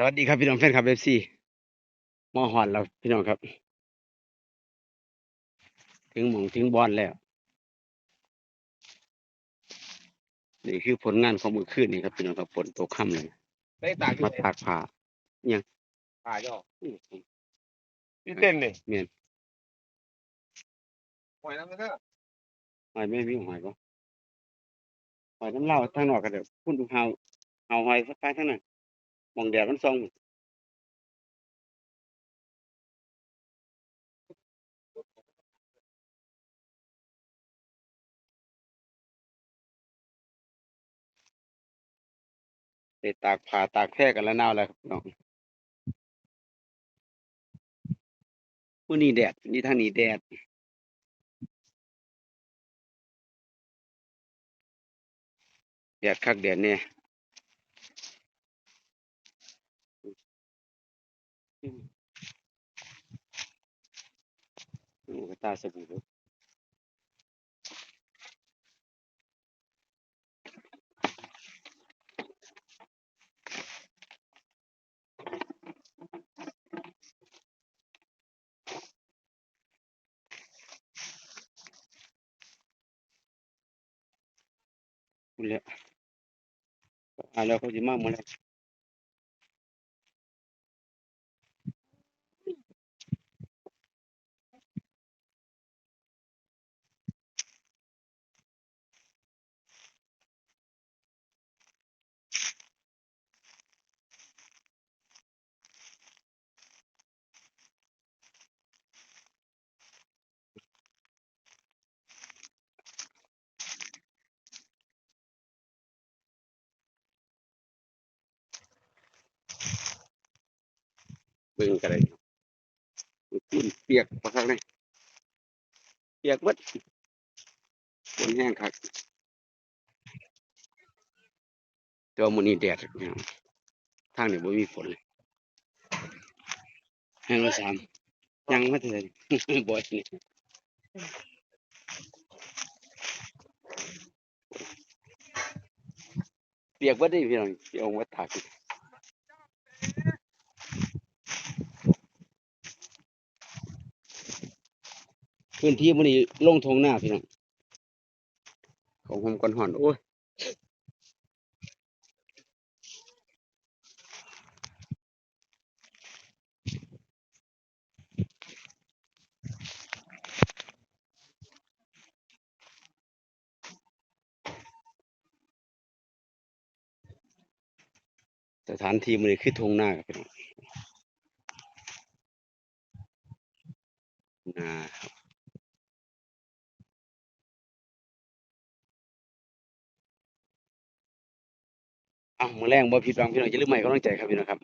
สวัสดีครับพี่น้องแฟนคลับเอฟซีมอหอนเราพี่น้องครับ ถึงหมองถึงบอลแล้ว นี่คือผลงานของมือคืนนี่ครับพี่น้องครับฝนตกค่ำเลยได้ตากอยู่มาตากผ้าตากย่ออื้อพี่เต้นนี่เมียนหอยน้ำมันเถอะหอยไม่มีหอยปะหอยน้ำเหล้าทางนอกกันเดี๋ยวพุ่นดูเฮาเฮาหอยสักไปทั้งนั้นห มองแดดมันส่องได้ตากผ้าตากแพร่กันแล้วนาวแล้วครับน้องมื้อนี้แดดนี่ทางนี้แดดแดดคักแดดเนี่ย โอ้กระตาสบู่เด้อพูดแล้วอ่าแล้วเขาจะมาหมดแล้ว เบิ่งกันเลยฝุ่นเปียกปะครับเลยเปียกหมดฝนแห้งคักแต่ว่ามื้อนี้แดดทางนี้บ่มีฝนเลยแห้งละสามยังไมาถึงบ่นี่เปียกเบิดเด้พี่น้องเอามาตาก พื้นที่มื้อนี้ลงทงหน้าพี่น้องของผมก่อนฮ้อนโอ้ยสถานที่มันคือทงหน้าครับพี่น้องนาครับ อ้าวมือแรงบ่ผิดหวังพี่น้องจะลืมใหม่กำลังใจครับพี่น้องครับ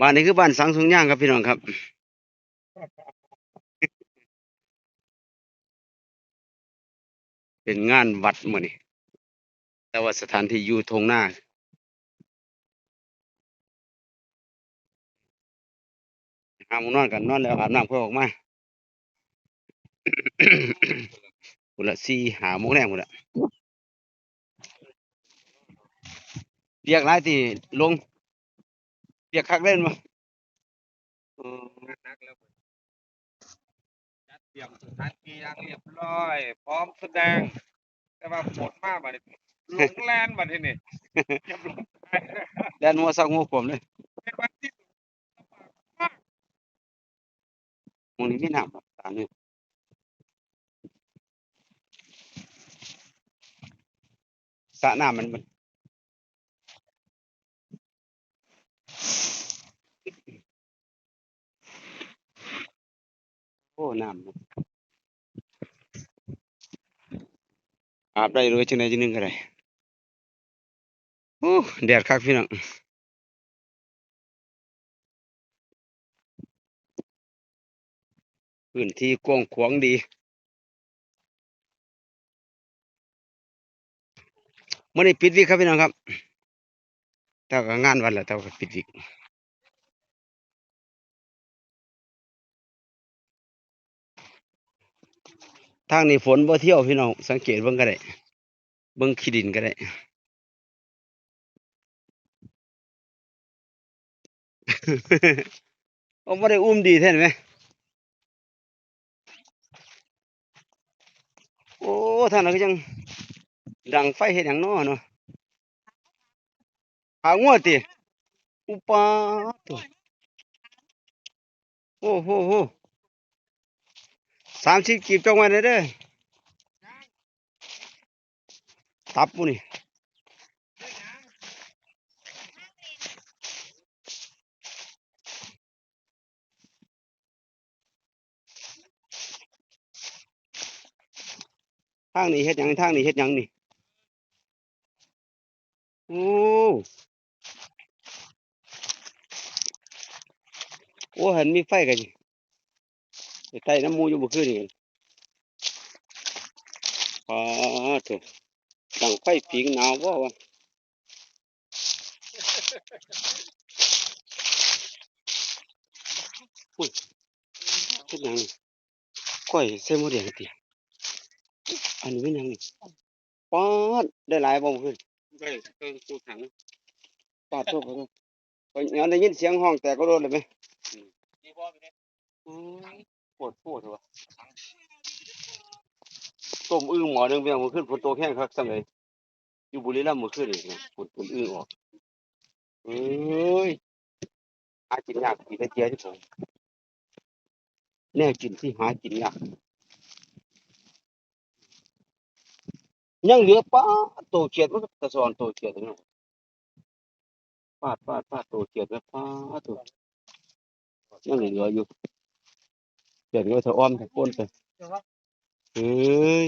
บ้านนี้คือบ้านสังสุงย่างครับพี่น้องครับเป็นงานวัดมือนี้แต่ว่าสถานที่อยู่ทงหน้า หาหมองนอนกันนอนแล้วอาบน้ำค่อยออกมาพุ่นละสี่หาโมงแรงพุ่นละเปียกหลายที่ลงเปียกคักเล่นบ่เออนักแล้วจัดเตรียมสถานที่อย่างเรียบร้อย พร้อมแสดง แต่ว่าฝนมากบัดนี้ลงแลนบัดทีนี้เรียบร้อยแดนหัวซักหัวผมเลย เป็นวันที่ ห มองนี้มีน้ำบ่ตามนี้สระน้ำมันมันโอ้น้ำอาบได้เลยจังไดจังหนึงก็ได้โอ้แดดคักพี่น้อง พื้นที่กว้างขวางดีมื่อนี้ปิดวิกครับพี่น้องครับแต่ก็งานวันละแต่ก็ปิดวิกทางนี้ฝนบ่เที่ยวพี่น้องสังเกตเบิ่งก็ได้เบิ่งขี้ดินก็ได้ผมไม่ได้อุ้มดีแท่ไหม ทางนั้นก็ยังดังไฟเห็ดอยังน้อเนาะหางัวติอุปาตัวโอ้โหโหสามสิบกีบจงไว้เลยเด้อตับปูนี่ ทางนี้เฮ็ดหยังทางนี้เฮ็ดหยังนี่โอ้โอ้เห็นมีไฟกันไปใต้น้ำมูอยู่บ่คืนนี่อ๋อโถดังไฟผิงหนาวบ่วะอุ้ยเฮ็ดหยังนี่ก้อยใส่หมูแดงติ อันนี้เป็นหยังนี่ป๊าดได้หลายบ่มื้อคืนได้เครื่องกูถังปาดโทษขอโทษข้อยยังได้ยินเสียงห้องแต่ก็โดนเลยไหมดีบ่ไปเนี่ยปวดปวดวะต้มอึ่งหมอหนึงเพียงมือขึ้นฝนตกแห้งคักสั่งเลยอยู่บุรีรัมย์มือขึ้นนี่นะฝนฝนอึ่งออกเอ้ยหากินยากกินได้เจียที่ผมแน่กินที่หากินยาก ยังเหลือป้าโตเกียดมันก็ตะสอนโตเกียดตรงนั้นปาดปาดปาดโตเกียดแล้วปาดโตยังเหลืออยู่เกียดก็เธออ้อมเธอก้นไปเอ้ย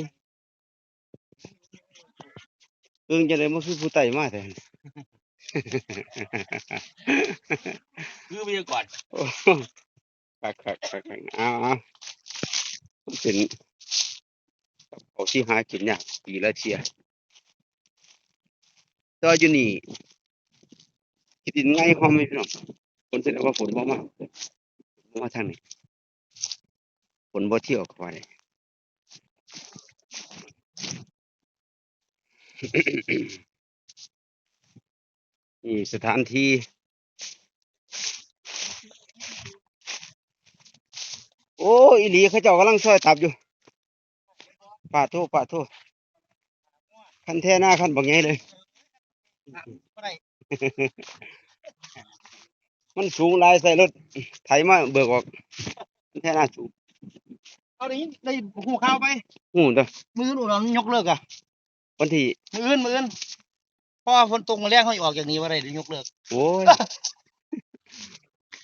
เอิงจะได้มาคือผู้ไต่มาแต่คือไปก่อนโอ้โหคักคักคักคักเอาเอามันเป็น เขาที่หากินเนี่ยปีละเทียตัวาอยู่นี่คิดดินง่ายหอมไหมพี่น้องฝนแสดงว่าฝนบ่มากบ่มาทางนี้ฝนบ่เที่ยวเข้าไปนี่สถานที่โอ้อีหลีเขาเจ้ากำลังซอยตับอยู่ ป่าโทป่าโทคันแท่หน้าคันบักใหญ่เลย มันสูงหลายใส่รถไถมาเบิกออกคันแท่หน้าสูงเอาได้ยินได้หูข่าวไป หูเด้อมืออื่นอุดรยกเลิกอะวันที่มืออื่นมืออื่นเพราะว่าฝนตกมาแรงเขาสิออกอย่างนี้ว่าได้ยกเลิก โอ้ย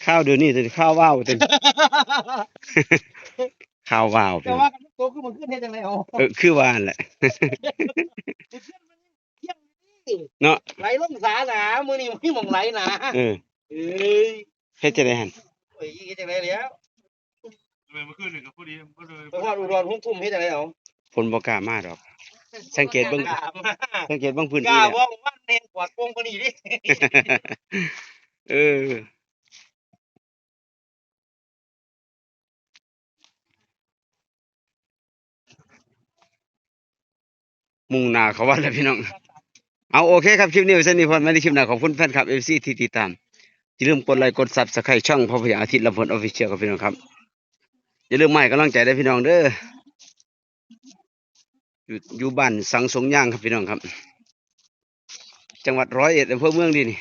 ข้าวเดี๋ยวนี้แต่ข้าวว่าวเต็ม ข้าวว่าวเป็แต่นว่ากันตกขึ้นมันขึ้นเฮ็ดจังไดเอาเออคือว่าหั่นแหละเนาะ ไหลลงสาหนามื้อนี้มีหม่องไหลหนาเออเอ้ยเฮ็ดจะได้หันโอ้ยเฮ็ดจังไดแล้วทำไมเมื่อคืนหนึ่งกับผู้ดีก็เลยไปฮอดอุดรหุ้มทุ่มเฮ็ดจังไดเอาฝนบ่กล้ามาดอก สังเกตเบิ่งกล้ามาสังเกตเบิ่งพื้นกที่ล้าแล้วว่าว่าเน้นกวาดโป่งกว่านี้ดิ เออ มุ่งหน้าเขาว่าแล้วพี่น้อง เอาโอเคครับคลิปนี้ไว้เส้นนี้พอไม่ได้คลิปหน้าขอบคุณแฟนคลับ FC ที่ติดตามอย่าลืมกดไลค์กดซับสไครต์ช่องพ่อพยาอาทิตย์ลำพลออฟฟิเชียลครับพี่น้องครับอย่าลืมมาให้กำลังใจได้พี่น้องเด้ออยู่อยู่บ้านสังสงย่างครับพี่น้องครับ จังหวัดร้อยเอ็ดอำเภอเมืองดีนี่